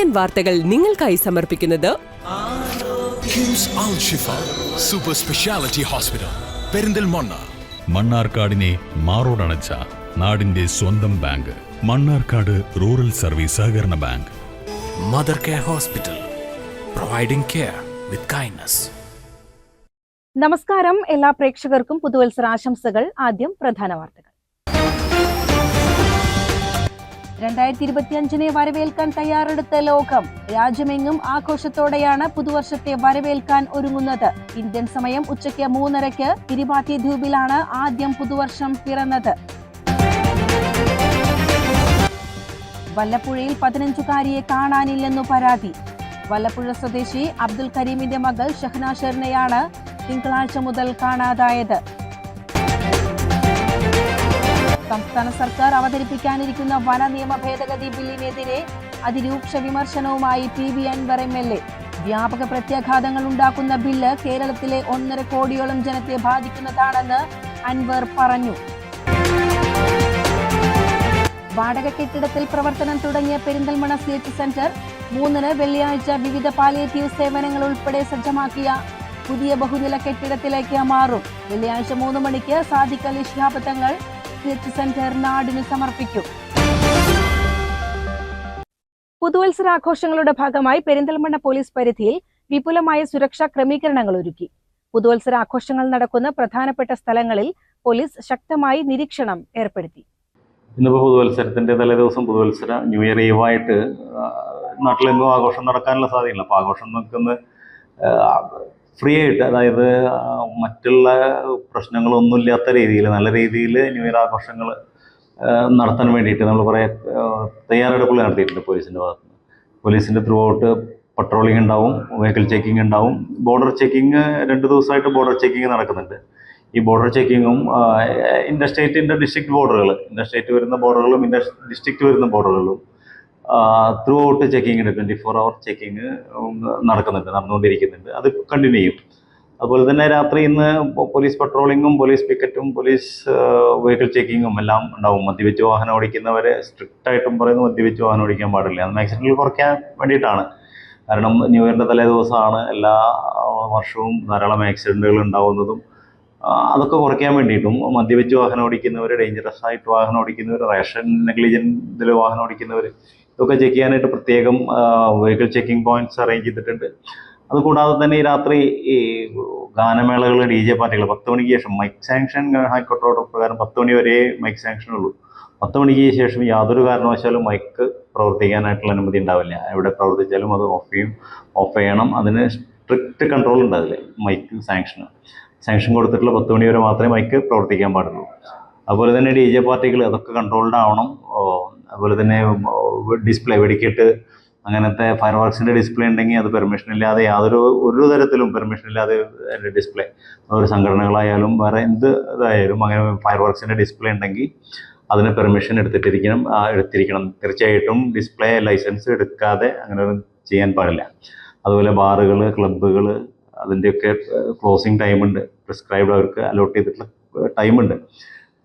N വാർത്തകൾ നിങ്ങൾക്കായി സമർപ്പിക്കുന്നത് KIMS Al Shifa super speciality hospital Perinthalmanna മണ്ണാർക്കാടിനെ മാറോടണച്ച നാടിന്റെ സ്വന്തം ബാങ്ക് മണ്ണാർക്കാട് റൂറൽ സർവീസ് സഹകരണ bank. Mother care hospital providing care with kindness നമസ്കാരം എല്ലാ പ്രേക്ഷകർക്കും പുതുവത്സര ആശംസകൾ ആദ്യം പ്രധാന വാർത്തകൾ. രണ്ടായിരത്തി ഇരുപത്തിയഞ്ചിനെ വരവേൽക്കാൻ തയ്യാറെടുത്ത ലോകം രാജ്യമെങ്ങും ആഘോഷത്തോടെയാണ് പുതുവർഷത്തെ വരവേൽക്കാൻ ഒരുങ്ങുന്നത്. ഇന്ത്യൻ സമയം ഉച്ചയ്ക്ക് മൂന്നരയ്ക്ക് കിരിബാത്തി ദ്വീപിലാണ് ആദ്യം പുതുവർഷം പിറന്നത്. വല്ലപ്പുഴയിൽ പതിനഞ്ചുകാരിയെ കാണാനില്ലെന്നു പരാതി. വല്ലപ്പുഴ സ്വദേശി അബ്ദുൽ കരീമിന്റെ മകൾ ഷഹ്ന ഷെറിനെയാണ് തിങ്കളാഴ്ച മുതൽ കാണാതായത്. സംസ്ഥാന സർക്കാർ അവതരിപ്പിക്കാനിരിക്കുന്ന വന നിയമ ഭേദഗതി ബില്ലിനെതിരെ അതിരൂക്ഷ വിമർശനവുമായി P V Anvar M L A. വ്യാപക പ്രത്യാഘാതങ്ങൾ ഉണ്ടാക്കുന്ന ബില്ല് കേരളത്തിലെ ഒന്നര കോടിയോളം ജനത്തെ ബാധിക്കുന്നതാണെന്ന് അൻവർ പറഞ്ഞു. വാടക കെട്ടിടത്തിൽ പ്രവർത്തനം തുടങ്ങിയ പെരിന്തൽമണ സി എച്ച് സെന്റർ മൂന്നിന് വെള്ളിയാഴ്ച വിവിധ പാലിയേറ്റീവ് സേവനങ്ങൾ ഉൾപ്പെടെ സജ്ജമാക്കിയ പുതിയ ബഹുനില കെട്ടിടത്തിലേക്ക് മാറും. വെള്ളിയാഴ്ച മൂന്ന് മണിക്ക് സാദിഖ് അലി ശിഹാബ് തങ്ങൾ എച്ച് സെന്റർ നാടിന് സമർപ്പിക്കും. പുതുവത്സരാഘോഷങ്ങളുടെ ഭാഗമായി പെരിന്തൽമണ്ണ പോലീസ് പരിധിയിൽ വിപുലമായ സുരക്ഷാ ക്രമീകരണങ്ങൾ ഒരുക്കി. പുതുവത്സരാഘോഷങ്ങൾ നടക്കുന്ന പ്രധാനപ്പെട്ട സ്ഥലങ്ങളിൽ പോലീസ് ശക്തമായി നിരീക്ഷണം ഏർപ്പെടുത്തി. ഇന്നിപ്പോൾ പുതുവത്സരത്തിന്റെ തലേദിവസം പുതുവത്സര ന്യൂ ഇയർ ഈവായിട്ട് നാട്ടിലെങ്ങും ആഘോഷം നടക്കാനുള്ള സാധ്യതയില്ല. അപ്പോൾ ആഘോഷം നമുക്കൊന്ന് ഫ്രീ ആയിട്ട് അതായത് മറ്റുള്ള പ്രശ്നങ്ങളൊന്നുമില്ലാത്ത രീതിയിൽ നല്ല രീതിയിൽ ന്യൂ ഇയർ ആഘോഷങ്ങൾ നടത്താൻ വേണ്ടിയിട്ട് നമ്മൾ കുറേ തയ്യാറെടുപ്പുകൾ നടത്തിയിട്ടുണ്ട് പോലീസിന്റെ ഭാഗത്ത് നിന്ന് പോലീസിന്റെ ത്രൂ ഔട്ട് പട്രോളിംഗ് ഉണ്ടാവും വെഹിക്കിൾ ചെക്കിംഗ് ഉണ്ടാവും. ബോർഡർ ചെക്കിംഗ് രണ്ട് ദിവസമായിട്ട് ബോർഡർ ചെക്കിംഗ് നടക്കുന്നുണ്ട്. ഈ ബോർഡർ ചെക്കിങ്ങും ഇന്റർ സ്റ്റേറ്റിന്റെ ഡിസ്ട്രിക്ട് ബോർഡറുകൾ ഇന്റർ സ്റ്റേറ്റ് വരുന്ന ബോർഡറുകളും ഇന്റർ ഡിസ്ട്രിക്ട് വരുന്ന ബോർഡറുകളും ത്രൂ ഔട്ട് ചെക്കിംഗ് ഉണ്ട് ട്വന്റി ഫോർ അവർ ചെക്കിങ് നടക്കുന്നുണ്ട് നടന്നുകൊണ്ടിരിക്കുന്നുണ്ട്. അത് കണ്ടിന്യൂ ചെയ്യും. അതുപോലെ തന്നെ രാത്രി ഇന്ന് പോലീസ് പട്രോളിങ്ങും പോലീസ് പിക്കറ്റും പോലീസ് വെഹിക്കിൾ ചെക്കിങ്ങും എല്ലാം ഉണ്ടാവും. മദ്യപിച്ച് വാഹനം ഓടിക്കുന്നവരെ സ്ട്രിക്റ്റ് ആയിട്ടും പറയുന്നു മദ്യപിച്ച് വാഹനം ഓടിക്കാൻ പാടില്ല. അത് മാക്സിമം കുറയ്ക്കാൻ വേണ്ടിയിട്ടാണ്. കാരണം ന്യൂ ഇയറിന്റെ തലേ ദിവസമാണ് എല്ലാ വർഷവും ധാരാളം ആക്സിഡന്റുകൾ ഉണ്ടാവുന്നതും അതൊക്കെ കുറയ്ക്കാൻ വേണ്ടിയിട്ടും. മദ്യപിച്ച് വാഹനം ഓടിക്കുന്നവർ ഡേഞ്ചറസ് ആയിട്ട് വാഹനം ഓടിക്കുന്നവർ റേഷൻ നെഗ്ലിജന്റിൽ വാഹനം ഓടിക്കുന്നവർ ഇതൊക്കെ ചെക്ക് ചെയ്യാനായിട്ട് പ്രത്യേകം വെഹിക്കിൾ ചെക്കിംഗ് പോയിന്റ്സ് അറേഞ്ച് ചെയ്തിട്ടുണ്ട്. അതുകൂടാതെ തന്നെ ഈ രാത്രി ഈ ഗാനമേളകൾ ഡി ജെ പാർട്ടികൾ പത്ത് മണിക്ക് ശേഷം മൈക്ക് സാങ്ഷൻ ഹൈക്കോടതി ഓർഡർ പ്രകാരം പത്ത് മണി വരെ മൈക്ക് സാങ്ഷൻ ഉള്ളൂ. പത്ത് മണിക്ക് ശേഷം യാതൊരു കാരണവശാലും മൈക്ക് പ്രവർത്തിക്കാനായിട്ടുള്ള അനുമതി ഉണ്ടാവില്ല. എവിടെ പ്രവർത്തിച്ചാലും അത് ഓഫ് ചെയ്യും ഓഫ് ചെയ്യണം. അതിന് സ്ട്രിക്റ്റ് കൺട്രോൾ ഉണ്ട് അതിൽ മൈക്ക് സാങ്ഷൻ സാങ്ഷൻ കൊടുത്തിട്ടുള്ള പത്ത് മണി വരെ മാത്രമേ മൈക്ക് പ്രവർത്തിക്കാൻ പാടുള്ളൂ. അതുപോലെ തന്നെ ഡി ജെ പാർട്ടികൾ അതൊക്കെ കൺട്രോൾഡ് ആവണം. അതുപോലെ തന്നെ ഡിസ്പ്ലേ വെടിക്കെട്ട് അങ്ങനത്തെ ഫയർ വർക്സിന്റെ ഡിസ്പ്ലേ ഉണ്ടെങ്കിൽ അത് പെർമിഷൻ ഇല്ലാതെ യാതൊരു ഒരു തരത്തിലും പെർമിഷൻ ഇല്ലാതെ ഡിസ്പ്ലേ ഒരു സംഘടനകളായാലും വേറെ എന്ത് ഇതായാലും അങ്ങനെ ഫയർ വർക്സിന്റെ ഡിസ്പ്ലേ ഉണ്ടെങ്കിൽ അതിന് പെർമിഷൻ എടുത്തിട്ടിരിക്കണം എടുത്തിരിക്കണം. തീർച്ചയായിട്ടും ഡിസ്പ്ലേ ലൈസൻസ് എടുക്കാതെ അങ്ങനെ ചെയ്യാൻ പാടില്ല. അതുപോലെ ബാറുകൾ ക്ലബ്ബുകൾ അതിന്റെയൊക്കെ ക്ലോസിങ് ടൈമുണ്ട് പ്രിസ്ക്രൈബ്ഡ് അവർക്ക് അലോട്ട് ചെയ്തിട്ടുള്ള ടൈമുണ്ട്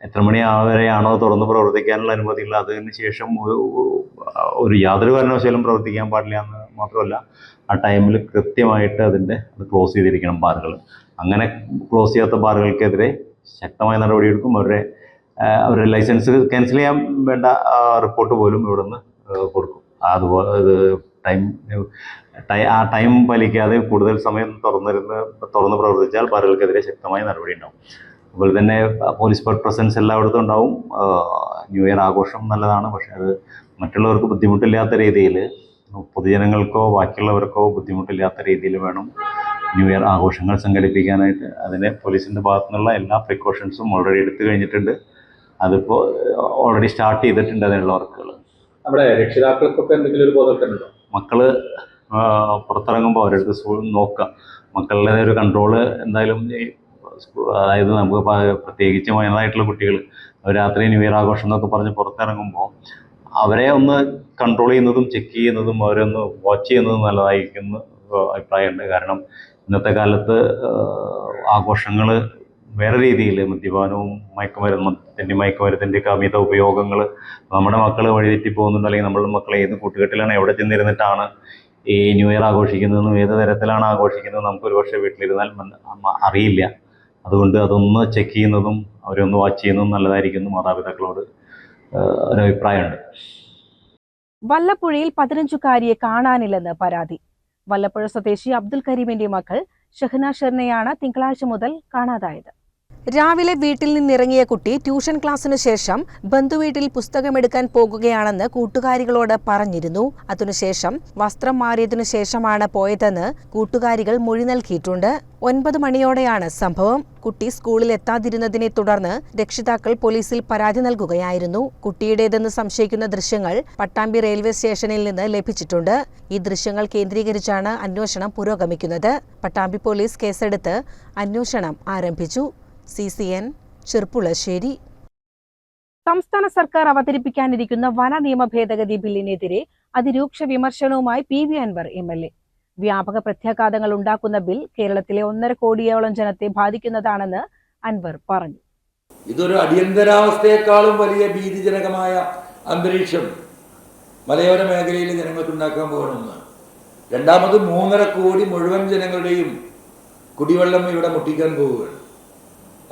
എത്ര മണി വരെയാണോ തുറന്ന് പ്രവർത്തിക്കാനുള്ള അനുമതികൾ? അതിന് ശേഷം ഒരു യാതൊരു കാരണവശാലും പ്രവർത്തിക്കാൻ പാടില്ല എന്ന് മാത്രമല്ല ആ ടൈമിൽ കൃത്യമായിട്ട് അതിന്റെ അത് ക്ലോസ് ചെയ്തിരിക്കണം ബാറുകൾ. അങ്ങനെ ക്ലോസ് ചെയ്യാത്ത ബാറുകൾക്കെതിരെ ശക്തമായ നടപടിയെടുക്കും. അവരുടെ അവരുടെ ലൈസൻസ് ക്യാൻസൽ ചെയ്യാൻ വേണ്ട റിപ്പോർട്ട് പോലും ഇവിടുന്ന് കൊടുക്കും. അതുപോലെ ടൈം ടൈ ആ ടൈം പാലിക്കാതെ കൂടുതൽ സമയം തുറന്നിരുന്ന് തുറന്ന് പ്രവർത്തിച്ചാൽ ബാറുകൾക്കെതിരെ ശക്തമായ നടപടി ഉണ്ടാവും. അതുപോലെ തന്നെ പോലീസ് പ്രസൻസ് എല്ലായിടത്തും ഉണ്ടാവും. ന്യൂ ഇയർ ആഘോഷം നല്ലതാണ്. പക്ഷേ അത് മറ്റുള്ളവർക്ക് ബുദ്ധിമുട്ടില്ലാത്ത രീതിയിൽ പൊതുജനങ്ങൾക്കോ ബാക്കിയുള്ളവർക്കോ ബുദ്ധിമുട്ടില്ലാത്ത രീതിയിൽ വേണം ന്യൂ ഇയർ ആഘോഷങ്ങൾ സംഘടിപ്പിക്കാനായിട്ട്. അതിന് പോലീസിന്റെ ഭാഗത്തു നിന്നുള്ള എല്ലാ പ്രിക്കോഷൻസും ഓൾറെഡി എടുത്തു കഴിഞ്ഞിട്ടുണ്ട്. അതിപ്പോൾ ഓൾറെഡി സ്റ്റാർട്ട് ചെയ്തിട്ടുണ്ട് അതിനുള്ള വർക്കുകൾ അവിടെ രക്ഷിതാക്കൾക്കൊക്കെ എന്തെങ്കിലും ഒരു ബോധവൽക്കരണമുണ്ടോ മക്കൾ ആ, പുറത്തിറങ്ങുമ്പോൾ അവരുടെ സ്കൂൾ നോക്കുക. മക്കളുടെ ഒരു കൺട്രോൾ എന്തായാലും അതായത് നമുക്ക് പ്രത്യേകിച്ച് വയനായിട്ടുള്ള കുട്ടികൾ രാത്രി ന്യൂ ഇയർ ആഘോഷം എന്നൊക്കെ പറഞ്ഞ് പുറത്തിറങ്ങുമ്പോൾ അവരെ ഒന്ന് കൺട്രോൾ ചെയ്യുന്നതും ചെക്ക് ചെയ്യുന്നതും അവരെ ഒന്ന് വാച്ച് ചെയ്യുന്നതും നല്ലതായിരിക്കും എന്ന് അഭിപ്രായമുണ്ട്. കാരണം ഇന്നത്തെ കാലത്ത് ആഘോഷങ്ങൾ വേറെ രീതിയിൽ മദ്യപാനവും മയക്കുമരുന്ന് മദ്യത്തിന്റെ മയക്കുമരുന്നിന്റെ ഒക്കെ അമിത ഉപയോഗങ്ങൾ നമ്മുടെ മക്കൾ വഴിതെറ്റി പോകുന്നുണ്ട് അല്ലെങ്കിൽ നമ്മുടെ മക്കൾ ഏത് കൂട്ടുകെട്ടിലാണ് എവിടെ ചെന്നിരുന്നിട്ടാണ് ഈ ന്യൂ ഇയർ ആഘോഷിക്കുന്നതെന്നും ഏത് തരത്തിലാണ് ആഘോഷിക്കുന്നത് നമുക്ക് ഒരു പക്ഷേ വീട്ടിലിരുന്നാൽ അറിയില്ല. അതുകൊണ്ട് അതൊന്ന് ചെക്ക് ചെയ്യുന്നതും അവരൊന്ന് വാച്ച് ചെയ്യുന്നതും നല്ലതായിരിക്കും എന്ന് മാതാപിതാക്കളോട് ഒരഭിപ്രായമുണ്ട് വല്ലപ്പുഴയിൽ പതിനഞ്ചുകാരിയെ കാണാനില്ലെന്ന് പരാതി. വല്ലപ്പുഴ സ്വദേശി അബ്ദുൽ കരീമിന്റെ മകൾ ഷഹ്ന ഷെർണയാണ് തിങ്കളാഴ്ച മുതൽ കാണാതായത്. രാവിലെ വീട്ടിൽ നിന്നിറങ്ങിയ കുട്ടി ട്യൂഷൻ ക്ലാസ്സിനു ശേഷം ബന്ധുവീട്ടിൽ പുസ്തകമെടുക്കാൻ പോകുകയാണെന്ന് കൂട്ടുകാരികളോട് പറഞ്ഞിരുന്നു. അതിനുശേഷം വസ്ത്രം മാറിയതിനു ശേഷമാണ് പോയതെന്ന് കൂട്ടുകാരികൾ മൊഴി നൽകിയിട്ടുണ്ട്. ഒൻപത് മണിയോടെയാണ് സംഭവം. കുട്ടി സ്കൂളിൽ എത്താതിരുന്നതിനെ തുടർന്ന് രക്ഷിതാക്കൾ പോലീസിൽ പരാതി നൽകുകയായിരുന്നു. കുട്ടിയുടേതെന്ന് സംശയിക്കുന്ന ദൃശ്യങ്ങൾ പട്ടാമ്പി റെയിൽവേ സ്റ്റേഷനിൽ നിന്ന് ലഭിച്ചിട്ടുണ്ട്. ഈ ദൃശ്യങ്ങൾ കേന്ദ്രീകരിച്ചാണ് അന്വേഷണം പുരോഗമിക്കുന്നത്. പട്ടാമ്പി പോലീസ് കേസെടുത്ത് അന്വേഷണം ആരംഭിച്ചു. C C N Cherpulassery. സംസ്ഥാന സർക്കാർ അവതരിപ്പിക്കാനിരിക്കുന്ന വന നിയമ ഭേദഗതി ബില്ലിനെതിരെ അതിരൂക്ഷ വിമർശനവുമായി P V Anvar M L A. വ്യാപക പ്രത്യാഘാതങ്ങൾ ഉണ്ടാക്കുന്ന ബിൽ കേരളത്തിലെ ഒന്നര കോടിയോളം ജനത്തെ ബാധിക്കുന്നതാണെന്ന് അൻവർ പറഞ്ഞു. ഇതൊരു അടിയന്തരാവസ്ഥയെക്കാളും വലിയ ഭീതിജനകമായ അന്തരീക്ഷം മലയോര മേഖലയിലെ ജനങ്ങൾക്ക് ഉണ്ടാക്കാൻ പോകണമെന്ന് രണ്ടാമത് മൂന്നര കോടി മുഴുവൻ ജനങ്ങളുടെയും കുടിവെള്ളം ഇവിടെ മുട്ടിക്കാൻ പോവുകയാണ്.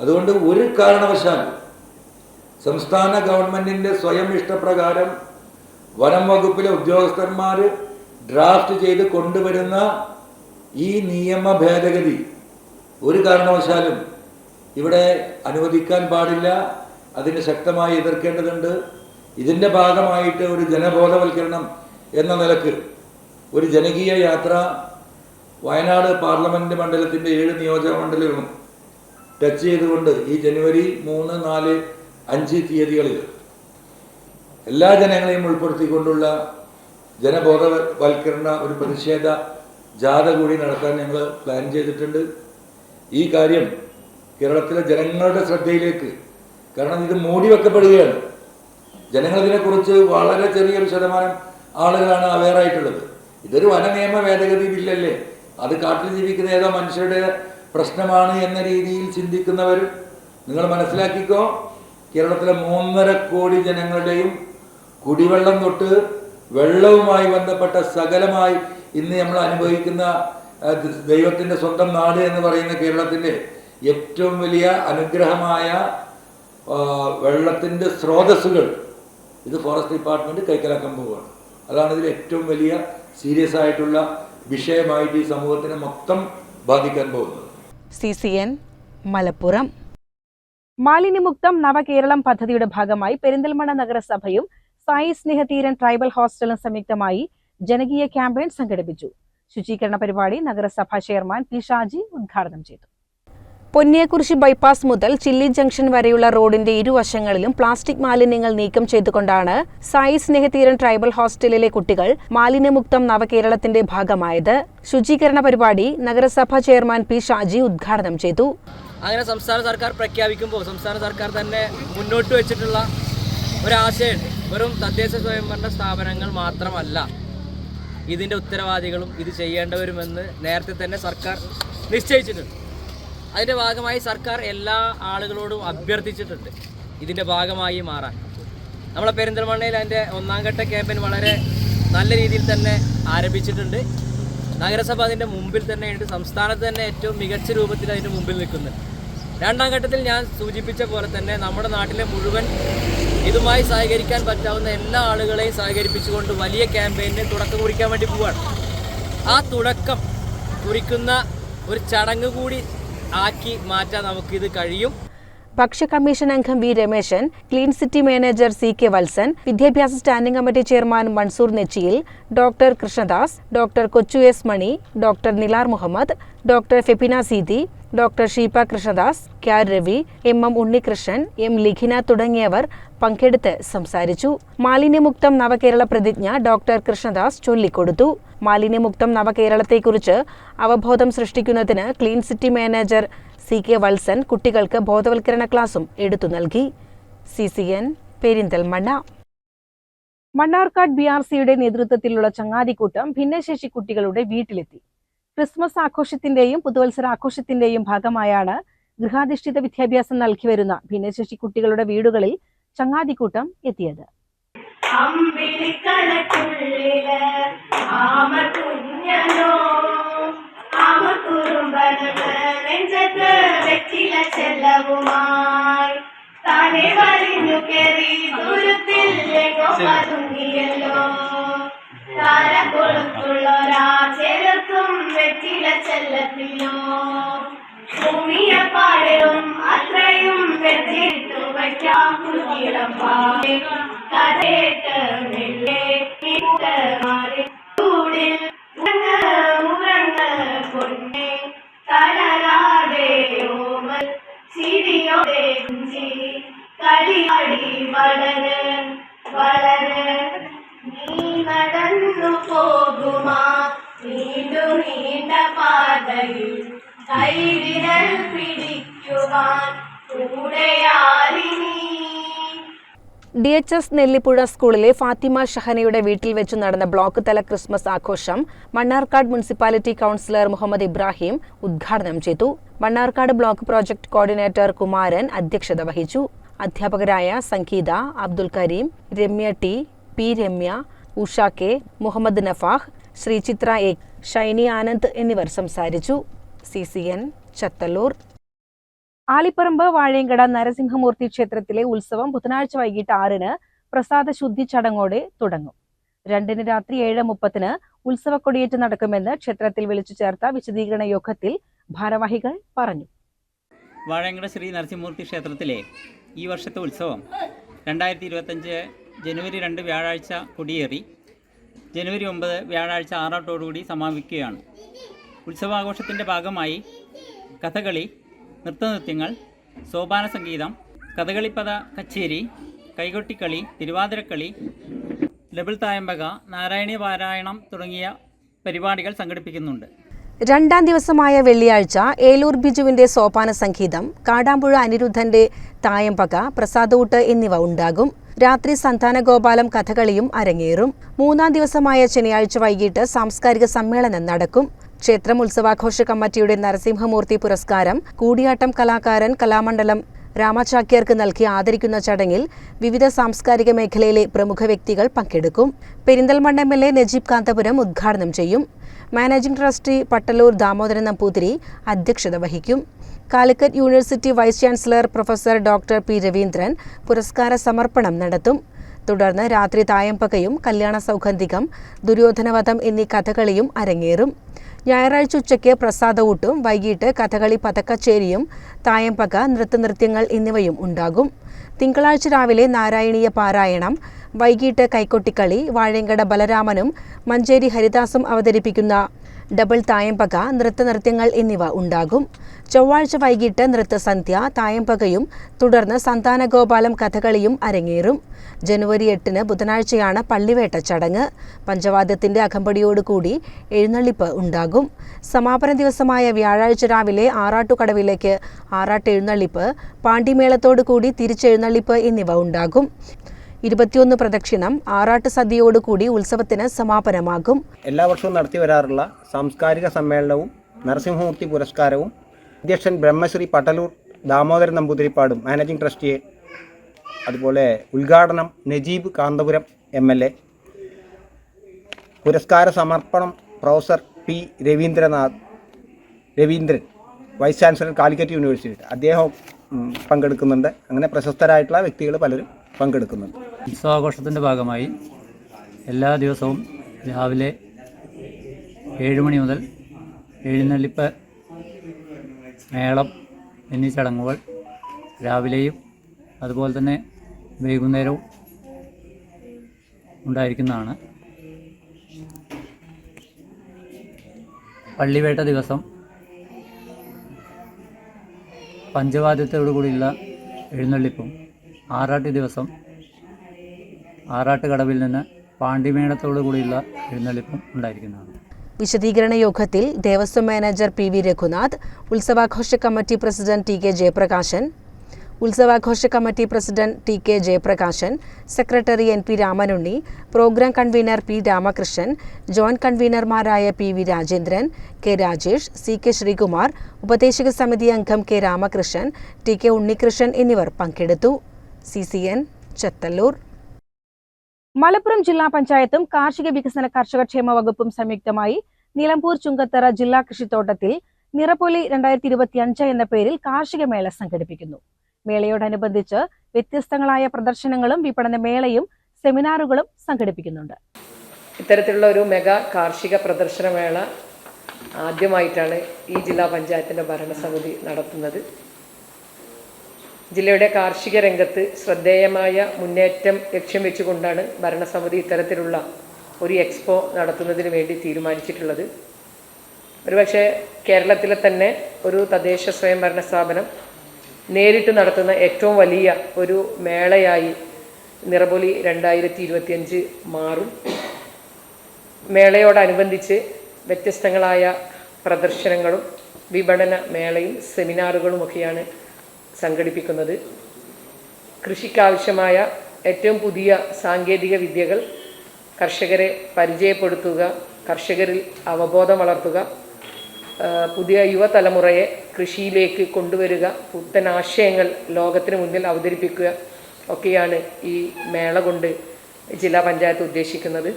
അതുകൊണ്ട് ഒരു കാരണവശാൽ സംസ്ഥാന ഗവൺമെന്റിന്റെ സ്വയം ഇഷ്ടപ്രകാരം വനം വകുപ്പിലെ ഉദ്യോഗസ്ഥന്മാർ ഡ്രാഫ്റ്റ് ചെയ്ത് കൊണ്ടുവരുന്ന ഈ നിയമ ഭേദഗതി ഒരു കാരണവശാലും ഇവിടെ അനുവദിക്കാൻ പാടില്ല. അതിന് ശക്തമായി എതിർക്കേണ്ടതുണ്ട്. ഇതിന്റെ ഭാഗമായിട്ട് ഒരു ജനബോധവൽക്കരണം എന്ന നിലയ്ക്ക് ഒരു ജനകീയ യാത്ര വയനാട് പാർലമെന്റ് മണ്ഡലത്തിന്റെ ഏഴ് നിയോജക മണ്ഡലങ്ങളും ടച്ച് ചെയ്തുകൊണ്ട് ഈ ജനുവരി മൂന്ന് നാല് അഞ്ച് തീയതികളിൽ എല്ലാ ജനങ്ങളെയും ഉൾപ്പെടുത്തിക്കൊണ്ടുള്ള ജനബോധവൽക്കരണ ഒരു പ്രതിഷേധ ജാഥ കൂടി നടത്താൻ ഞങ്ങൾ പ്ലാൻ ചെയ്തിട്ടുണ്ട്. ഈ കാര്യം കേരളത്തിലെ ജനങ്ങളുടെ ശ്രദ്ധയിലേക്ക് കാരണം ഇത് മൂടി വെക്കപ്പെടുകയാണ്. ജനങ്ങളിതിനെക്കുറിച്ച് വളരെ ചെറിയൊരു ശതമാനം ആളുകളാണ് അവെയർ ആയിട്ടുള്ളത്. ഇതൊരു വന നിയമ ഭേദഗതി ബില്ലല്ലേ? അത് കാട്ടിൽ ജീവിക്കുന്ന ഏതോ മനുഷ്യരുടെ പ്രശ്നമാണ് എന്ന രീതിയിൽ ചിന്തിക്കുന്നവരും നിങ്ങൾ മനസ്സിലാക്കിക്കോ കേരളത്തിലെ മൂന്നര കോടി ജനങ്ങളുടെയും കുടിവെള്ളം തൊട്ട് വെള്ളവുമായി ബന്ധപ്പെട്ട സകലമായി ഇന്ന് നമ്മൾ അനുഭവിക്കുന്ന ദൈവത്തിന്റെ സ്വന്തം നാട് എന്ന് പറയുന്ന കേരളത്തിന്റെ ഏറ്റവും വലിയ അനുഗ്രഹമായ വെള്ളത്തിന്റെ സ്രോതസ്സുകൾ ഇത് ഫോറസ്റ്റ് ഡിപ്പാർട്ട്മെന്റ് കൈക്കലാക്കാൻ പോവുകയാണ്. അതാണ് ഇതിൽ ഏറ്റവും വലിയ സീരിയസ് ആയിട്ടുള്ള വിഷയമായിട്ട് ഈ സമൂഹത്തിനെ മൊത്തം ബാധിക്കാൻ പോകുന്നത്. C C N Malappuram. മാലിന്യമുക്തം നവകേരളം പദ്ധതിയുടെ ഭാഗമായി പെരിന്തൽമണ്ണ നഗരസഭയും സായി സ്നേഹതീരൻ ട്രൈബൽ ഹോസ്റ്റലും സംയുക്തമായി ജനകീയ ക്യാമ്പയിൻ സംഘടിപ്പിച്ചു. ശുചീകരണ പരിപാടി നഗരസഭാ ചെയർമാൻ പി ഷാജി ഉദ്ഘാടനം ചെയ്തു. പൊന്നിയക്കുറിശി ബൈപ്പാസ് മുതൽ ചില്ലി ജംഗ്ഷൻ വരെയുള്ള റോഡിന്റെ ഇരുവശങ്ങളിലും പ്ലാസ്റ്റിക് മാലിന്യങ്ങൾ നീക്കം ചെയ്തുകൊണ്ടാണ് സായി സ്നേഹതീരൻ ട്രൈബൽ ഹോസ്റ്റലിലെ കുട്ടികൾ മാലിന്യമുക്തം നവകേരളത്തിന്റെ ഭാഗമായത്. ശുചീകരണ പരിപാടി നഗരസഭാ ചെയർമാൻ പി ഷാജി ഉദ്ഘാടനം ചെയ്തു. അങ്ങനെ സംസ്ഥാന സർക്കാർ പ്രഖ്യാപിക്കുമ്പോൾ സംസ്ഥാന സർക്കാർ തന്നെ മുന്നോട്ട് വെച്ചിട്ടുള്ള ഒരാശയം വെറും തദ്ദേശ സ്വയംഭരണ സ്ഥാപനങ്ങൾ മാത്രമല്ല ഇതിന്റെ ഉത്തരവാദികളും ഇത് ചെയ്യേണ്ടവരുമെന്ന് നേരത്തെ തന്നെ സർക്കാർ നിശ്ചയിച്ചിട്ടുണ്ട്. അതിന്റെ ഭാഗമായി സർക്കാർ എല്ലാ ആളുകളോടും അഭ്യർത്ഥിച്ചിട്ടുണ്ട്. ഇതിന്റെ ഭാഗമായി മാറാൻ. നമ്മളെ പെരിന്തൽമണ്ണയിൽ അതിന്റെ ഒന്നാം ഘട്ട ക്യാമ്പയിൻ വളരെ നല്ല രീതിയിൽ തന്നെ ആരംഭിച്ചിട്ടുണ്ട്. നഗരസഭ അതിന്റെ മുമ്പിൽ തന്നെയുണ്ട് സംസ്ഥാനത്ത് തന്നെ ഏറ്റവും മികച്ച രൂപത്തിൽ അതിന്റെ മുമ്പിൽ നിൽക്കുന്നുണ്ട്. രണ്ടാം ഘട്ടത്തിൽ ഞാൻ സൂചിപ്പിച്ച പോലെ തന്നെ നമ്മുടെ നാട്ടിലെ മുഴുവൻ ഇതുമായി സഹകരിക്കാൻ പറ്റാവുന്ന എല്ലാ ആളുകളെയും സഹകരിപ്പിച്ചുകൊണ്ട് വലിയ ക്യാമ്പയിന് തുടക്കം കുറിക്കാൻ വേണ്ടി പോവുകയാണ് ആ തുടക്കം കുറിക്കുന്ന ഒരു ചടങ്ങ് കൂടി ആക്കി മാറ്റാൻ നമുക്കിത് കഴിയും. ഭക്ഷ്യ കമ്മീഷൻ അംഗം V Rameshan clean city manager C K Valsan വിദ്യാഭ്യാസ standing committee chairman Mansoor Nechiyil doctor Krishnadas doctor Kochu S Mani doctor Nilar Muhammad doctor Febina Seethi doctor Sheepa Krishnadas K R Ravi M M Unnikrishnan M Likhina തുടങ്ങിയവർ പങ്കെടുത്ത് സംസാരിച്ചു. മാലിന്യമുക്തം നവകേരള പ്രതിജ്ഞ doctor Krishnadas ചൊല്ലിക്കൊടുത്തു. മാലിന്യമുക്തം നവകേരളത്തെക്കുറിച്ച് അവബോധം സൃഷ്ടിക്കുന്നതിന് clean city manager C K Valsan കുട്ടികൾക്ക് ബോധവൽക്കരണ ക്ലാസും എടുത്തു നൽകി. C C N Perinthalmanna. Mannarkkad B R സിയുടെ നേതൃത്വത്തിലുള്ള ചങ്ങാതിക്കൂട്ടം ഭിന്നശേഷി കുട്ടികളുടെ വീട്ടിലെത്തി. ക്രിസ്മസ് ആഘോഷത്തിന്റെയും പുതുവത്സര ആഘോഷത്തിന്റെയും ഭാഗമായാണ് ഗൃഹാധിഷ്ഠിത വിദ്യാഭ്യാസം നൽകി വരുന്ന ഭിന്നശേഷി കുട്ടികളുടെ വീടുകളിൽ ചങ്ങാതിക്കൂട്ടം എത്തിയത് ോ. ചെല്ലവുമായി. വെച്ചില ചെല്ലത്തിലോ ഭൂമിയെ പാടലും അത്രയും വെച്ചിട്ടു വയ്ക്കാം കരേട്ട് ചൂടിൽ ഉറങ്ങ് ഉറങ്ങ് പൊന്നെ. തളരാതെ ഓമൽ ചിരിയോടെ കളിയാടി വളര് വളര്. നീ നടന്നു പോകുമാ. നീണ്ടു നീണ്ട പാതയിൽ കൈവിരൽ പിടിക്കുവാൻ കൂടെയാലിനീ ഡി എച്ച് എസ് നെല്ലിപ്പുഴ സ്കൂളിലെ ഫാത്തിമ ഷഹനയുടെ വീട്ടിൽ വെച്ച് നടന്ന ബ്ലോക്ക് തല ക്രിസ്മസ് ആഘോഷം മണ്ണാർക്കാട് മുനിസിപ്പാലിറ്റി കൌൺസിലർ മുഹമ്മദ് ഇബ്രാഹിം ഉദ്ഘാടനം ചെയ്തു. Mannarkkad block project coordinator Kumaran അധ്യക്ഷത വഹിച്ചു. അധ്യാപകരായ Sangeetha Abdul Kareem Ramya T P Ramya Usha K Muhammad Nafah Sreechithra A Shiny Anand എന്നിവർ സംസാരിച്ചു. C C N Chathallur. Alipparamba Vazhayangada Narasimhamoorthy ക്ഷേത്രത്തിലെ ഉത്സവം ബുധനാഴ്ച വൈകിട്ട് ആറിന് പ്രസാദ ശുദ്ധി ചടങ്ങോടെ തുടങ്ങും. രണ്ടിന് രാത്രി ഏഴ് മുപ്പത്തിന് ഉത്സവ കൊടിയേറ്റ് നടക്കുമെന്ന് ക്ഷേത്രത്തിൽ വിളിച്ചു ചേർത്ത വിശദീകരണ യോഗത്തിൽ ഭാരവാഹികൾ പറഞ്ഞു. വാഴയങ്കട ശ്രീ നരസിംഹമൂർത്തി ക്ഷേത്രത്തിലെ ഈ വർഷത്തെ ഉത്സവം രണ്ടായിരത്തി ഇരുപത്തഞ്ച് ജനുവരി രണ്ട് വ്യാഴാഴ്ച കൊടിയേറി ജനുവരി ഒമ്പത് വ്യാഴാഴ്ച ആറാട്ടോടുകൂടി സമാപിക്കുകയാണ്. ഉത്സവാഘോഷത്തിന്റെ ഭാഗമായി കഥകളി നൃത്തനൃത്യങ്ങൾ സോപാന സംഗീതം കഥകളിപ്പദ കച്ചേരി കൈകൊട്ടിക്കളി തിരുവാതിരക്കളി ഡബിൾ തായമ്പക നാരായണീയ പാരായണം തുടങ്ങിയ പരിപാടികൾ സംഘടിപ്പിക്കുന്നുണ്ട്. രണ്ടാം ദിവസമായ വെള്ളിയാഴ്ച ഏലൂർ ബിജുവിന്റെ സോപാന സംഗീതം കാടാമ്പുഴ അനിരുദ്ധന്റെ തായമ്പക പ്രസാദൂട്ട് എന്നിവ ഉണ്ടാകും. രാത്രി സന്താന ഗോപാലം കഥകളിയും അരങ്ങേറും. മൂന്നാം ദിവസമായ ശനിയാഴ്ച വൈകിട്ട് സാംസ്കാരിക സമ്മേളനം നടക്കും. ക്ഷേത്രം ഉത്സവാഘോഷ കമ്മിറ്റിയുടെ നരസിംഹമൂർത്തി പുരസ്കാരം കൂടിയാട്ടം കലാകാരൻ കലാമണ്ഡലം രാമചാക്യാർക്ക് നൽകി ആദരിക്കുന്ന ചടങ്ങിൽ വിവിധ സാംസ്കാരിക മേഖലയിലെ പ്രമുഖ വ്യക്തികൾ പങ്കെടുക്കും. Perinthalmanna M L A Najeeb Kanthapuram ഉദ്ഘാടനം ചെയ്യും. മാനേജിംഗ് ട്രസ്റ്റി പട്ടലൂർ ദാമോദരൻ നമ്പൂതിരി അധ്യക്ഷത വഹിക്കും. Calicut university vice chancellor professor doctor P Raveendran പുരസ്കാര സമർപ്പണം നടത്തും. തുടർന്ന് രാത്രി തായമ്പകയും കല്യാണ സൗഗന്ധികം ദുര്യോധനവധം എന്നീ കഥകളിയും അരങ്ങേറും. ഞായറാഴ്ച ഉച്ചയ്ക്ക് പ്രസാദവൂട്ടും വൈകിട്ട് കഥകളി പതക്കച്ചേരിയും തായമ്പക നൃത്തനൃത്യങ്ങൾ എന്നിവയും ഉണ്ടാകും. തിങ്കളാഴ്ച രാവിലെ നാരായണീയ പാരായണം വൈകിട്ട് കൈക്കൊട്ടിക്കളി വാഴങ്കട ബലരാമനും മഞ്ചേരി ഹരിദാസും അവതരിപ്പിക്കുന്ന ഡബിൾ തായമ്പക നൃത്തനൃത്യങ്ങൾ എന്നിവ ഉണ്ടാകും. ചൊവ്വാഴ്ച വൈകിട്ട് നൃത്തസന്ധ്യ തായമ്പകയും തുടർന്ന് സന്താനഗോപാലം കഥകളിയും അരങ്ങേറും. ജനുവരി എട്ടിന് ബുധനാഴ്ചയാണ് പള്ളിവേട്ട ചടങ്ങ്. പഞ്ചവാദ്യത്തിന്റെ അകമ്പടിയോടുകൂടി എഴുന്നള്ളിപ്പ് ഉണ്ടാകും. സമാപന ദിവസമായ വ്യാഴാഴ്ച രാവിലെ ആറാട്ടുകടവിലേക്ക് ആറാട്ട് എഴുന്നള്ളിപ്പ് പാണ്ടിമേളത്തോടുകൂടി തിരിച്ചെഴുന്നള്ളിപ്പ് എന്നിവ ഉണ്ടാകും. ഇരുപത്തിയൊന്ന് പ്രദക്ഷിണം ആറാട്ട് സദ്യയോടുകൂടി ഉത്സവത്തിന് സമാപനമാകും. എല്ലാ വർഷവും നടത്തി വരാറുള്ള സാംസ്കാരിക സമ്മേളനവും നരസിംഹമൂർത്തി പുരസ്കാരവും അധ്യക്ഷൻ ബ്രഹ്മശ്രീ പട്ടലൂർ ദാമോദരൻ നമ്പൂതിരിപ്പാടും മാനേജിംഗ് ട്രസ്റ്റിയെ അതുപോലെ ഉദ്ഘാടനം Najeeb Kanthapuram M L A. പുരസ്കാര സമർപ്പണം professor P Ravindranath Raveendran vice chancellor Calicut university. അദ്ദേഹം പങ്കെടുക്കുന്നുണ്ട്. അങ്ങനെ പ്രശസ്തരായിട്ടുള്ള വ്യക്തികൾ പലരും പങ്കെടുക്കുന്നുണ്ട്. ഉത്സവാഘോഷത്തിന്റെ ഭാഗമായി എല്ലാ ദിവസവും രാവിലെ ഏഴ് മണി മുതൽ എഴുന്നള്ളിപ്പ് മേളം എന്നീ ചടങ്ങുകൾ രാവിലെയും അതുപോലെ തന്നെ വൈകുന്നേരവും ഉണ്ടായിരിക്കുന്നതാണ്. പള്ളിവേട്ട ദിവസം പഞ്ചവാദ്യത്തോടുകൂടിയുള്ള എഴുന്നള്ളിപ്പും ആറാട്ട് ദിവസം ആറാട്ട് കടവിൽ നിന്ന് പാണ്ഡിമേടത്തോടു കൂടിയുള്ള എഴുന്നള്ളിപ്പും ഉണ്ടായിരിക്കുന്നതാണ്. വിശദീകരണ യോഗത്തിൽ Devaswom manager P V Raghunath ഉത്സവാഘോഷ committee president T K Jayaprakashan ഉത്സവാഘോഷ committee president T K Jayaprakashan secretary N P Ramanunni programme convener P Ramakrishnan joint കൺവീനർമാരായ P V Rajendran K Rajesh C K Sreekumar ഉപദേശക സമിതി അംഗം K Ramakrishnan T K Unnikrishnan എന്നിവർ പങ്കെടുത്തു. C C N Chathallur. Malappuram ജില്ലാ പഞ്ചായത്തും കാർഷിക വികസന കർഷക ക്ഷേമ വകുപ്പും സംയുക്തമായി നിലമ്പൂർ ചുങ്കത്തറ ജില്ലാ കൃഷിത്തോട്ടത്തിൽ നിറപ്പൊലി രണ്ടായിരത്തി ഇരുപത്തി അഞ്ച് എന്ന പേരിൽ കാർഷിക മേള സംഘടിപ്പിക്കുന്നു. മേളയോടനുബന്ധിച്ച് വ്യത്യസ്തങ്ങളായ പ്രദർശനങ്ങളും വിപണന മേളയും സെമിനാറുകളും സംഘടിപ്പിക്കുന്നുണ്ട്. ഇത്തരത്തിലുള്ള ഒരു മെഗാ കാർഷിക പ്രദർശനമേള ആദ്യമായിട്ടാണ് ഈ ജില്ലാ പഞ്ചായത്തിന്റെ ഭരണസമിതി നടത്തുന്നത്. ജില്ലയുടെ കാർഷിക രംഗത്ത് ശ്രദ്ധേയമായ മുന്നേറ്റം ലക്ഷ്യം വെച്ചുകൊണ്ടാണ് ഭരണസമിതി ഇത്തരത്തിലുള്ള ഒരു എക്സ്പോ നടത്തുന്നതിന് വേണ്ടി തീരുമാനിച്ചിട്ടുള്ളത്. ഒരുപക്ഷെ കേരളത്തിലെ തന്നെ ഒരു തദ്ദേശ സ്വയംഭരണ സ്ഥാപനം നേരിട്ട് നടത്തുന്ന ഏറ്റവും വലിയ ഒരു മേളയായി നിറബൊലി രണ്ടായിരത്തി ഇരുപത്തിയഞ്ച് മാറും. മേളയോടനുബന്ധിച്ച് വ്യത്യസ്തങ്ങളായ പ്രദർശനങ്ങളും വിപണന മേളയും സെമിനാറുകളുമൊക്കെയാണ് സംഘടിപ്പിക്കുന്നത്. കൃഷിക്കാവശ്യമായ ഏറ്റവും പുതിയ സാങ്കേതിക വിദ്യകൾ കർഷകരെ പരിചയപ്പെടുത്തുക കർഷകരിൽ അവബോധം വളർത്തുക പുതിയ യുവതലമുറയെ കൃഷിയിലേക്ക് കൊണ്ടുവരിക പുത്തൻ ആശയങ്ങൾ ലോകത്തിന് മുന്നിൽ അവതരിപ്പിക്കുക ഒക്കെയാണ് ഈ മേള കൊണ്ട് ജില്ലാ പഞ്ചായത്ത് ഉദ്ദേശിക്കുന്നത്.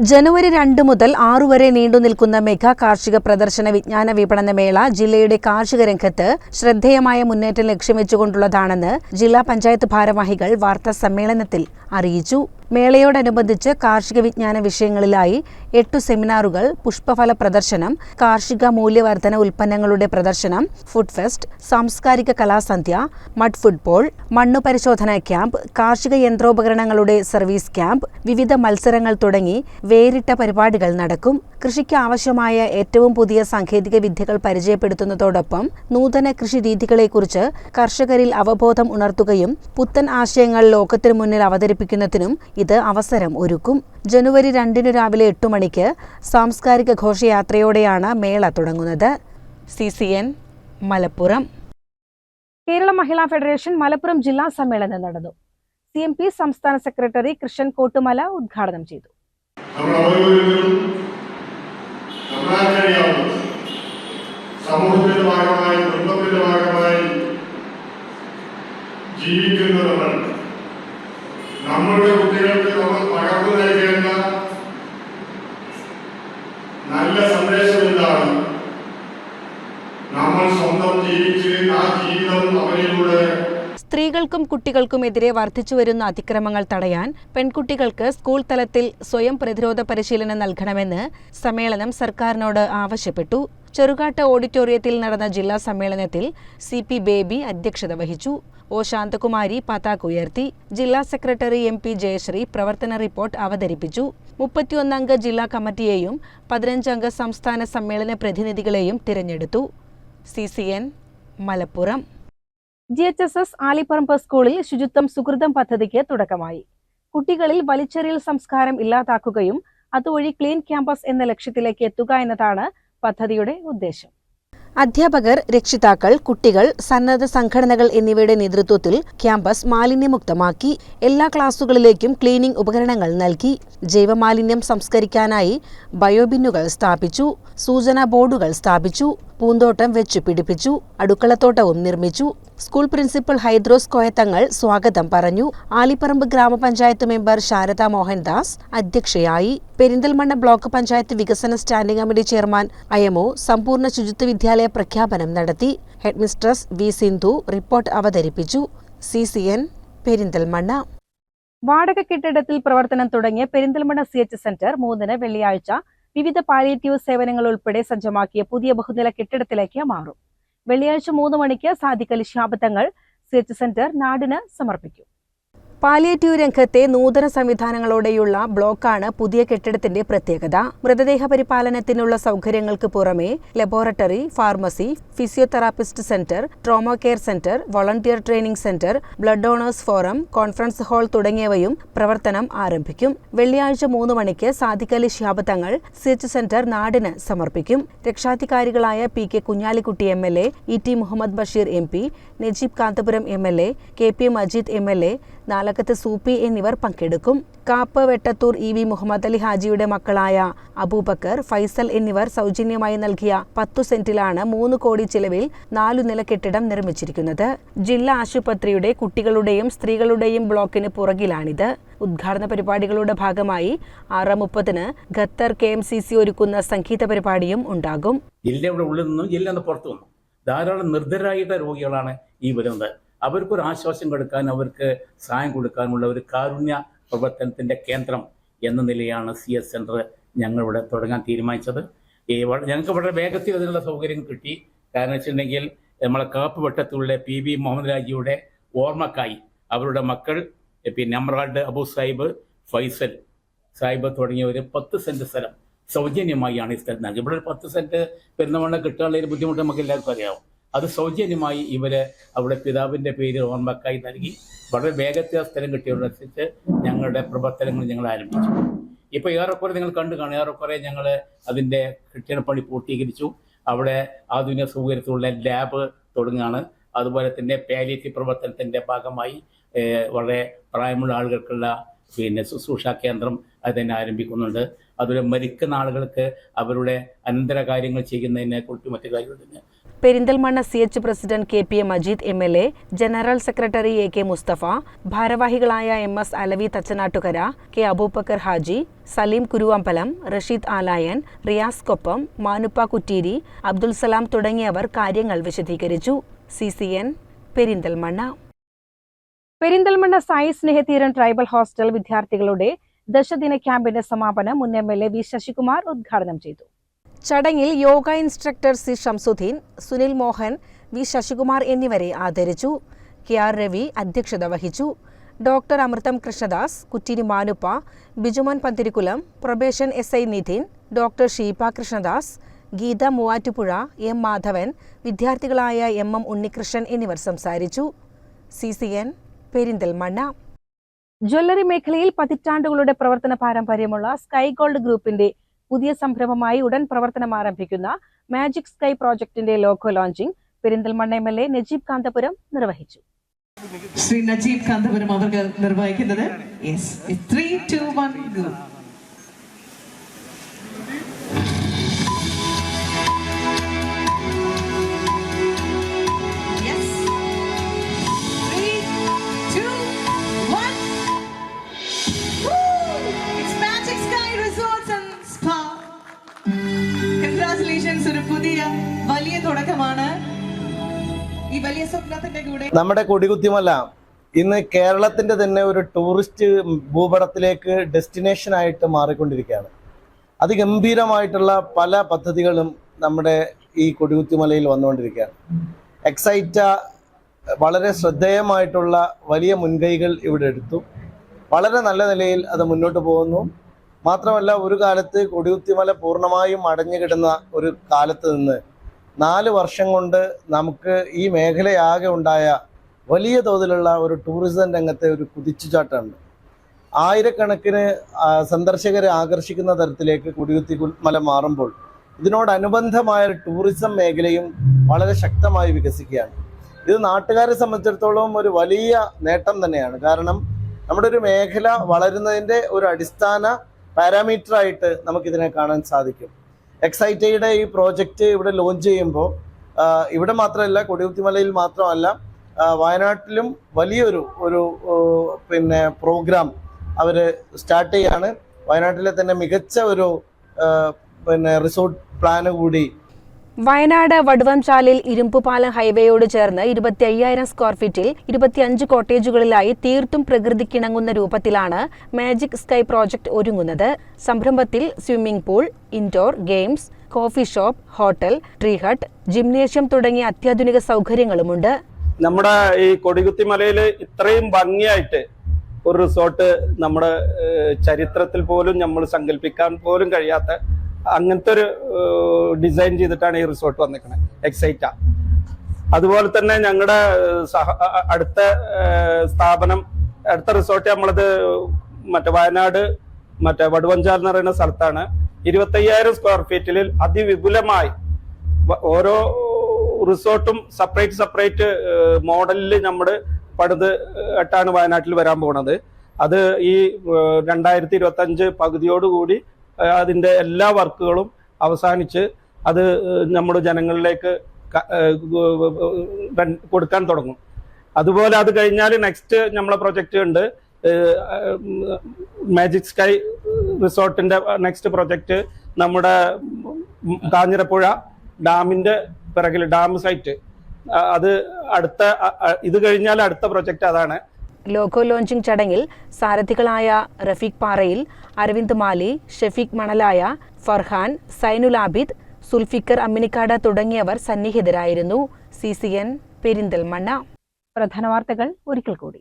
ജനുവരി രണ്ട് മുതൽ ആറു വരെ നീണ്ടു നിൽക്കുന്ന മെഗാ കാർഷിക പ്രദർശന വിജ്ഞാന വിപണന മേള ജില്ലയുടെ കാർഷിക രംഗത്ത് ശ്രദ്ധേയമായ മുന്നേറ്റം ലക്ഷ്യം വെച്ചുകൊണ്ടുള്ളതാണെന്ന് ജില്ലാ പഞ്ചായത്ത് ഭാരവാഹികൾ വാർത്താ സമ്മേളനത്തിൽ അറിയിച്ചു. മേളയോടനുബന്ധിച്ച് കാർഷിക വിജ്ഞാന വിഷയങ്ങളിലായി എട്ടു സെമിനാറുകൾ പുഷ്പഫല പ്രദർശനം കാർഷിക മൂല്യവർധന ഉൽപ്പന്നങ്ങളുടെ പ്രദർശനം ഫുഡ് ഫെസ്റ്റ് സാംസ്കാരിക കലാസന്ധ്യ മഡ് ഫുട്ബോൾ മണ്ണു പരിശോധന ക്യാമ്പ് കാർഷിക യന്ത്രോപകരണങ്ങളുടെ സർവീസ് ക്യാമ്പ് വിവിധ മത്സരങ്ങൾ തുടങ്ങി വേറിട്ട പരിപാടികൾ നടക്കും. കൃഷിക്ക് ആവശ്യമായ ഏറ്റവും പുതിയ സാങ്കേതിക വിദ്യകൾ പരിചയപ്പെടുത്തുന്നതോടൊപ്പം നൂതന കൃഷി രീതികളെക്കുറിച്ച് കർഷകരിൽ അവബോധം ഉണർത്തുകയും പുത്തൻ ആശയങ്ങൾ ലോകത്തിനു മുന്നിൽ അവതരിപ്പിക്കുന്നതിനും ഇത് അവസരം ഒരുക്കും. ജനുവരി രണ്ടിന് രാവിലെ എട്ടു മണിക്ക് സാംസ്കാരിക ഘോഷയാത്രയോടെയാണ് മേള തുടങ്ങുന്നത്. C C N Malappuram. Kerala Mahila federation Malappuram ജില്ലാ സമ്മേളനം നടന്നു. സി എം പി സംസ്ഥാന സെക്രട്ടറി കൃഷ്ണൻ കോട്ടുമല ഉദ്ഘാടനം ചെയ്തു. സമൂഹത്തിന്റെ ഭാഗമായി കുടുംബത്തിന്റെ ഭാഗമായി ജീവിക്കുന്ന നമ്മളുടെ കുട്ടികൾക്ക് നമ്മൾ പകർന്നു നൽകേണ്ട നല്ല സന്ദേശം എന്താണ് നമ്മൾ സ്വന്തം ജീവിച്ച് ആ ജീവിതം അവരിലൂടെ സ്ത്രീകൾക്കും കുട്ടികൾക്കുമെതിരെ വർദ്ധിച്ചുവരുന്ന അതിക്രമങ്ങൾ തടയാൻ പെൺകുട്ടികൾക്ക് സ്കൂൾ തലത്തിൽ സ്വയം പ്രതിരോധ പരിശീലനം നൽകണമെന്ന് സമ്മേളനം സർക്കാരിനോട് ആവശ്യപ്പെട്ടു. ചെറുകാട്ട് ഓഡിറ്റോറിയത്തിൽ നടന്ന ജില്ലാ സമ്മേളനത്തിൽ സി ബേബി അധ്യക്ഷത വഹിച്ചു. ഒ ശാന്തകുമാരി പതാക ഉയർത്തി ജില്ലാ സെക്രട്ടറി എം പി ജയശ്രീ പ്രവർത്തന റിപ്പോർട്ട് അവതരിപ്പിച്ചു. മുപ്പത്തിയൊന്നംഗ ജില്ലാ കമ്മിറ്റിയെയും പതിനഞ്ചംഗ സംസ്ഥാന സമ്മേളന പ്രതിനിധികളെയും തിരഞ്ഞെടുത്തു. C C N Malappuram. G H S S Alipparamba സ്കൂളിൽ ശുചിത്വം സുഹൃതം പദ്ധതിക്ക് തുടക്കമായി. കുട്ടികളിൽ വലിച്ചെറിയൽ സംസ്കാരം ഇല്ലാതാക്കുകയും അതുവഴി ക്ലീൻ ക്യാമ്പസ് എന്ന ലക്ഷ്യത്തിലേക്ക് എത്തുക എന്നതാണ് പദ്ധതിയുടെ ഉദ്ദേശം. അധ്യാപകർ രക്ഷിതാക്കൾ കുട്ടികൾ സന്നദ്ധ സംഘടനകൾ എന്നിവയുടെ നേതൃത്വത്തിൽ ക്യാമ്പസ് മാലിന്യമുക്തമാക്കി എല്ലാ ക്ലാസുകളിലേക്കും ക്ലീനിംഗ് ഉപകരണങ്ങൾ നൽകി ജൈവമാലിന്യം സംസ്കരിക്കാനായി ബയോബിന്നുകൾ സ്ഥാപിച്ചു സൂചനാ ബോർഡുകൾ സ്ഥാപിച്ചു പൂന്തോട്ടം വെച്ചു പിടിപ്പിച്ചു അടുക്കളത്തോട്ടവും നിർമ്മിച്ചു. സ്കൂൾ പ്രിൻസിപ്പൽ ഹൈദ്രോസ് കോയത്തങ്ങൾ സ്വാഗതം പറഞ്ഞു. ആലിപ്പറമ്പ് ഗ്രാമപഞ്ചായത്ത് മെമ്പർ ശാരദ മോഹൻദാസ് അധ്യക്ഷയായി. പെരിന്തൽമണ്ണ ബ്ലോക്ക് പഞ്ചായത്ത് വികസന സ്റ്റാൻഡിംഗ് കമ്മിറ്റി ചെയർമാൻ അയമോ സമ്പൂർണ ശുചിത്വ വിദ്യാലയ പ്രഖ്യാപനം നടത്തി. ഹെഡ്മിസ്ട്രസ് വി സിന്ധു റിപ്പോർട്ട് അവതരിപ്പിച്ചു. C C N Perinthalmanna. വാടക കെട്ടിടത്തിൽ പ്രവർത്തനം തുടങ്ങിയ പെരിന്തൽമണ്ണ സി എച്ച് സെന്റർ മൂന്നിന് വെള്ളിയാഴ്ച വിവിധ പാലിയേറ്റീവ് സേവനങ്ങൾ ഉൾപ്പെടെ സജ്ജമാക്കിയ പുതിയ ബഹുനില കെട്ടിടത്തിലേക്ക് മാറും. വെള്ളിയാഴ്ച മൂന്ന് മണിക്ക് സാദിഖ് അലി ശാബത്തങ്ങൾ സെന്റർ നാടിന് സമർപ്പിക്കും. പാലിയേറ്റീവ് രംഗത്തെ നൂതന സംവിധാനങ്ങളോടെയുള്ള ബ്ലോക്കാണ് പുതിയ കെട്ടിടത്തിന്റെ പ്രത്യേകത. മൃതദേഹ പരിപാലനത്തിനുള്ള സൗകര്യങ്ങൾക്ക് പുറമെ laboratory pharmacy physiotherapist centre trauma care centre volunteer training centre blood donors forum conference hall തുടങ്ങിയവയും പ്രവർത്തനം ആരംഭിക്കും. വെള്ളിയാഴ്ച മൂന്ന് മണിക്ക് സാദിഖലി ശിഹാബ് തങ്ങൾ സിച്ച് സെന്റർ നാടിന് സമർപ്പിക്കും. രക്ഷാധികാരികളായ P K Kunhalikutty M L A E T Muhammad Basheer M P Najeeb Kanthapuram M L A K P Majeed M L A Nalakath Soopy എന്നിവർ പങ്കെടുക്കും. കാപ്പ് വെട്ടത്തൂർ ഇ വി മുഹമ്മദ് അലി ഹാജിയുടെ മക്കളായ അബൂബക്കർ ഫൈസൽ എന്നിവർ സൗജന്യമായി നൽകിയ പത്തു സെന്റിലാണ് മൂന്ന് കോടി ചിലവിൽ നാലു നില കെട്ടിടം നിർമ്മിച്ചിരിക്കുന്നത്. ജില്ലാ ആശുപത്രിയുടെ കുട്ടികളുടെയും സ്ത്രീകളുടെയും ബ്ലോക്കിന് പുറകിലാണിത്. ഉദ്ഘാടന പരിപാടികളുടെ ഭാഗമായി ആറ് മുപ്പതിന് Qatar K M C C ഒരുക്കുന്ന സംഗീത പരിപാടിയും ഉണ്ടാകും. ജില്ലയുടെ ഉള്ളിൽ നിന്നും ജില്ല പുറത്തു നിന്നും ധാരാളം നിർദ്ധരായിട്ടുള്ള രോഗികളാണ് ഈ വരുന്നത്. അവർക്കൊരു ആശ്വാസം കൊടുക്കാൻ അവർക്ക് സഹായം കൊടുക്കാനുള്ള ഒരു കാരുണ്യ പ്രവർത്തനത്തിന്റെ കേന്ദ്രം എന്ന നിലയാണ് സി എസ് സെന്റർ ഞങ്ങളിവിടെ തുടങ്ങാൻ തീരുമാനിച്ചത്. ഈ ഞങ്ങൾക്ക് വളരെ വേഗത്തിൽ അതിനുള്ള സൗകര്യം കിട്ടി. കാരണം വെച്ചിട്ടുണ്ടെങ്കിൽ നമ്മളെ കാപ്പ് വട്ടത്തിലുള്ള പി ബി മുഹമ്മദ് രാജിയുടെ ഓർമ്മക്കായി അവരുടെ മക്കൾ പിന്നെ അമ്രാഡ് അബു സാഹിബ് ഫൈസൽ സാഹിബ് തുടങ്ങിയ ഒരു പത്ത് സെന്റ് സ്ഥലം സൗജന്യമായാണ് ഈ സ്ഥലം നൽകി ഇവിടെ ഒരു പത്ത് സെന്റ് പെരുന്നവണ്ണ കിട്ടാനുള്ള ബുദ്ധിമുട്ട് നമുക്ക് എല്ലാവർക്കും അറിയാവും അത് സൗജന്യമായി ഇവർ അവിടെ പിതാവിന്റെ പേര് ഓർമ്മക്കായി നൽകി വളരെ വേഗത്തിൽ സ്ഥലം കിട്ടിയതനുസരിച്ച് ഞങ്ങളുടെ പ്രവർത്തനങ്ങൾ ഞങ്ങൾ ആരംഭിച്ചു. ഇപ്പൊ ഏറെക്കുറെ നിങ്ങൾ കണ്ടു കാണും. ഏറെക്കുറെ ഞങ്ങൾ അതിന്റെ കെട്ടിടപ്പണി പൂർത്തീകരിച്ചു. അവിടെ ആധുനിക സൗകര്യത്തിലുള്ള ലാബ് തുടങ്ങുകയാണ് അതുപോലെ തന്നെ പാലിറ്റി പ്രവർത്തനത്തിന്റെ ഭാഗമായി വളരെ പ്രായമുള്ള ആളുകൾക്കുള്ള പിന്നെ ശുശ്രൂഷാ കേന്ദ്രം അത് തന്നെ ആരംഭിക്കുന്നുണ്ട്. അതുപോലെ മരിക്കുന്ന ആളുകൾക്ക് അവരുടെ അനന്തര കാര്യങ്ങൾ ചെയ്യുന്നതിനെ കുറിച്ച് മറ്റു കാര്യങ്ങൾ തന്നെ Perinthalmanna C H president K P A Majeed M L A general secretary A K Musthafa ഭാരവാഹികളായ M S Alavi Thachanattukara K Aboobacker Haji Saleem Kuruvambalam Rasheed Alayan Riyas Koppam Manuppa Kutteeri Abdul Salam തുടങ്ങിയവർ കാര്യങ്ങൾ വിശദീകരിച്ചു. C C N Perinthalmanna. Perinthalmanna Sai Snehatheeram tribal hostel വിദ്യാർത്ഥികളുടെ ദശദിന ക്യാമ്പിന്റെ സമാപനം മുൻ M L A V Sasikumar ഉദ്ഘാടനം ചെയ്തു. ചടങ്ങിൽ yoga instructor C Shamsudheen Sunil Mohan V Sasikumar എന്നിവരെ ആദരിച്ചു. കെ ആർ രവി അധ്യക്ഷത വഹിച്ചു. Doctor Amritham Krishnadas Kuttiri Manuppa Bijumon Panthirikulam probation S I Nidhin doctor Sheepa Krishnadas Geetha Muvattupuzha M Madhavan വിദ്യാർത്ഥികളായ M M Unnikrishnan എന്നിവർ സംസാരിച്ചു. C C N Perinthalmanna. Jewellery മേഖലയിൽ പതിറ്റാണ്ടുകളുടെ പ്രവർത്തന പാരമ്പര്യമുള്ള സ്കൈ ഗോൾഡ് ഗ്രൂപ്പിന്റെ പുതിയ സംരംഭമായി ഉടൻ പ്രവർത്തനം ആരംഭിക്കുന്ന മാജിക് സ്കൈ പ്രോജക്ടിന്റെ logo launching Perinthalmanna M L A Najeeb Kanthapuram നിർവഹിച്ചു. ശ്രീ നജീബ് കാന്തപുരം അവർക്ക് നിർവഹിക്കുന്നത്. Congratulations ഒരു പുതിയ വലിയ തുടക്കമാണ്. ഈ വലിയ സ്വപ്നത്തിന്റെ കൂടെ നമ്മുടെ കൊടികുത്തിമല ഇന്ന് കേരളത്തിന്റെ തന്നെ ഒരു ടൂറിസ്റ്റ് ഭൂപടത്തിലേക്ക് ഡെസ്റ്റിനേഷൻ ആയിട്ട് മാറിക്കൊണ്ടിരിക്കുകയാണ്. അതിഗംഭീരമായിട്ടുള്ള പല പദ്ധതികളും നമ്മുടെ ഈ കൊടികുത്തിമലയിൽ വന്നുകൊണ്ടിരിക്കുകയാണ്. എക്സൈറ്റ വളരെ ശ്രദ്ധേയമായിട്ടുള്ള വലിയ മുൻകൈകൾ ഇവിടെ എടുത്തു. വളരെ നല്ല നിലയിൽ അത് മുന്നോട്ട് പോകുന്നു. മാത്രമല്ല ഒരു കാലത്ത് കൊടിയുത്തിമല പൂർണമായും അടഞ്ഞു കിടന്ന ഒരു കാലത്ത് നിന്ന് നാല് വർഷം കൊണ്ട് നമുക്ക് ഈ മേഖലയാകെ ഉണ്ടായ വലിയ തോതിലുള്ള ഒരു ടൂറിസം രംഗത്തെ ഒരു കുതിച്ചുചാട്ടമുണ്ട് ആയിരക്കണക്കിന് സന്ദർശകരെ ആകർഷിക്കുന്ന തരത്തിലേക്ക് കൊടികുത്തി മല മാറുമ്പോൾ ഇതിനോടനുബന്ധമായ ടൂറിസം മേഖലയും വളരെ ശക്തമായി വികസിക്കുകയാണ്. ഇത് നാട്ടുകാരെ സംബന്ധിച്ചിടത്തോളം ഒരു വലിയ നേട്ടം തന്നെയാണ്. കാരണം നമ്മുടെ ഒരു മേഖല വളരുന്നതിന്റെ ഒരു അടിസ്ഥാന പാരാമീറ്റർ ആയിട്ട് നമുക്കിതിനെ കാണാൻ സാധിക്കും. എക്സൈറ്റയുടെ ഈ പ്രോജക്റ്റ് ഇവിടെ ലോഞ്ച് ചെയ്യുമ്പോൾ ഇവിടെ മാത്രമല്ല കൊടികുത്തിമലയിൽ മാത്രമല്ല വയനാട്ടിലും വലിയൊരു ഒരു പിന്നെ പ്രോഗ്രാം അവർ സ്റ്റാർട്ട് ചെയ്യാണ്. വയനാട്ടിലെ തന്നെ മികച്ച ഒരു പിന്നെ റിസോർട്ട് പ്ലാന് കൂടി വയനാട് വടുവംചാലിൽ ഇരുമ്പുപാലം ഹൈവേയോട് ചേർന്ന് ഇരുപത്തി അയ്യായിരം സ്ക്വയർ ഫീറ്റിൽ ഇരുപത്തിയഞ്ച് കോട്ടേജുകളിലായി തീർത്തും പ്രകൃതിക്കിണങ്ങുന്ന രൂപത്തിലാണ് മാജിക് സ്കൈ പ്രോജക്ട് ഒരുങ്ങുന്നത്. സംരംഭത്തിൽ swimming pool indoor games coffee shop hotel tree hut gymnasium തുടങ്ങിയ അത്യാധുനിക സൗകര്യങ്ങളുമുണ്ട്. നമ്മുടെ ഈ കൊടികുത്തിമലയിൽ ഇത്രയും ഭംഗിയായിട്ട് ഒരു റിസോർട്ട് നമ്മുടെ ചരിത്രത്തിൽ പോലും നമ്മൾ സങ്കല്പിക്കാൻ പോലും കഴിയാത്ത അങ്ങനത്തെ ഒരു ഡിസൈൻ ചെയ്തിട്ടാണ് ഈ റിസോർട്ട് വന്നിരിക്കുന്നത് എക്സൈറ്റ അതുപോലെ തന്നെ ഞങ്ങളുടെ അടുത്ത സ്ഥാപനം അടുത്ത റിസോർട്ട് നമ്മളത് മറ്റേ വയനാട് മറ്റേ വടുവഞ്ചാർ എന്ന് പറയുന്ന സ്ഥലത്താണ്. ഇരുപത്തയ്യായിരം സ്ക്വയർ ഫീറ്റിൽ അതിവിപുലമായി ഓരോ റിസോർട്ടും സെപ്പറേറ്റ് സെപ്പറേറ്റ് മോഡലിൽ നമ്മൾ പണിത് എട്ടാണ് വയനാട്ടിൽ വരാൻ പോണത്. അത് ഈ രണ്ടായിരത്തി ഇരുപത്തി അഞ്ച് പകുതിയോടുകൂടി ഏഹ്, അതിന്റെ എല്ലാ വർക്കുകളും അവസാനിച്ച് അത് നമ്മുടെ ജനങ്ങളിലേക്ക് കൊടുക്കാൻ തുടങ്ങും. അതുപോലെ അത് കഴിഞ്ഞാൽ നെക്സ്റ്റ് നമ്മളെ പ്രൊജക്റ്റ് ഉണ്ട് മാജിക് സ്കൈ റിസോർട്ടിന്റെ നെക്സ്റ്റ് പ്രൊജക്റ്റ് നമ്മുടെ കാഞ്ഞിരപ്പുഴ ഡാമിന്റെ പിറകിൽ ഡാം സൈറ്റ് അത് അടുത്ത ഇത് കഴിഞ്ഞാൽ അടുത്ത പ്രൊജക്റ്റ് അതാണ്. ലോഗോ ലോഞ്ചിംഗ് ചടങ്ങിൽ സാരഥികളായ റഫീഖ് പാറയിൽ അരവിന്ദ് മാലി ഷെഫീഖ് മണലായ ഫർഹാൻ സൈനുൽ ആബിദ് സുൽഫിക്കർ അമ്മിനിക്കാട് തുടങ്ങിയവർ സന്നിഹിതരായിരുന്നു. C C N Perinthalmanna. പ്രധാന വാർത്തകൾ ഒരിക്കൽ കൂടി.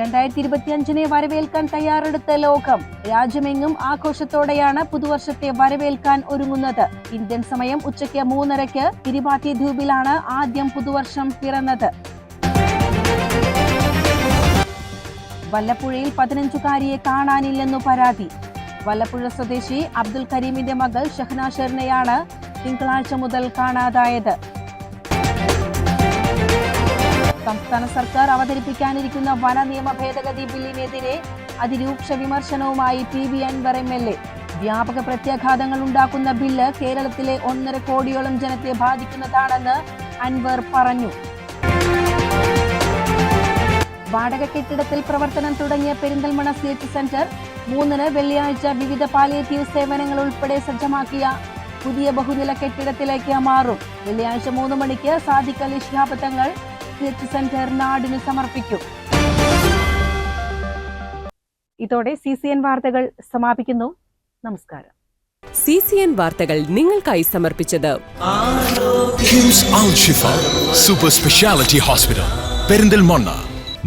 രണ്ടായിരത്തി ഇരുപത്തിയഞ്ചിനെ വരവേൽക്കാൻ തയ്യാറെടുത്ത ലോകം രാജ്യമെങ്ങും ആഘോഷത്തോടെയാണ് പുതുവർഷത്തെ വരവേൽക്കാൻ ഒരുങ്ങുന്നത്. ഇന്ത്യൻ സമയം ഉച്ചയ്ക്ക് മൂന്നരയ്ക്ക് കിരിബാത്തി ദ്വീപിലാണ് ആദ്യം പുതുവർഷം പിറന്നത്. വല്ലപ്പുഴയിൽ പതിനഞ്ചുകാരിയെ കാണാനില്ലെന്നു പരാതി. വല്ലപ്പുഴ സ്വദേശി അബ്ദുൽ കരീമിന്റെ മകൾ ഷഹ്ന ഷെറിനെയാണ് തിങ്കളാഴ്ച മുതൽ കാണാതായത്. സംസ്ഥാന സർക്കാർ അവതരിപ്പിക്കാനിരിക്കുന്ന വന നിയമ ഭേദഗതി ബില്ലിനെതിരെ അതിരൂക്ഷ വിമർശനവുമായി T V Anvar M L A. വ്യാപക പ്രത്യാഘാതങ്ങൾ ഉണ്ടാക്കുന്ന ബില്ല് കേരളത്തിലെ ഒന്നര കോടിയോളം ജനത്തെ ബാധിക്കുന്നതാണെന്ന് അൻവർ പറഞ്ഞു. വാടക കെട്ടിടത്തിൽ പ്രവർത്തനം തുടങ്ങിയ പെരിന്തൽമണ്ണ സി എച്ച് സെന്റർ മൂന്നിന് വെള്ളിയാഴ്ച വിവിധ പാലിയേറ്റീവ് സേവനങ്ങൾ ഉൾപ്പെടെ സജ്ജമാക്കിയ പുതിയ ബഹുനില കെട്ടിടത്തിലേക്ക് മാറും. വെള്ളിയാഴ്ച മൂന്ന് മണിക്ക് Sadiq Ali Shihab Thangal C H centre നാടിന് സമർപ്പിക്കും. ഇതോടെ സി സി എൻ വാർത്തകൾ സമാപിക്കുന്നു. നമസ്കാരം. സി സി എൻ വാർത്തകൾ നിങ്ങൾക്കായി സമർപ്പിച്ചത് സൂപ്പർ സ്പെഷ്യാലിറ്റി ഹോസ്പിറ്റൽ പെരിന്തൽമണ്ണ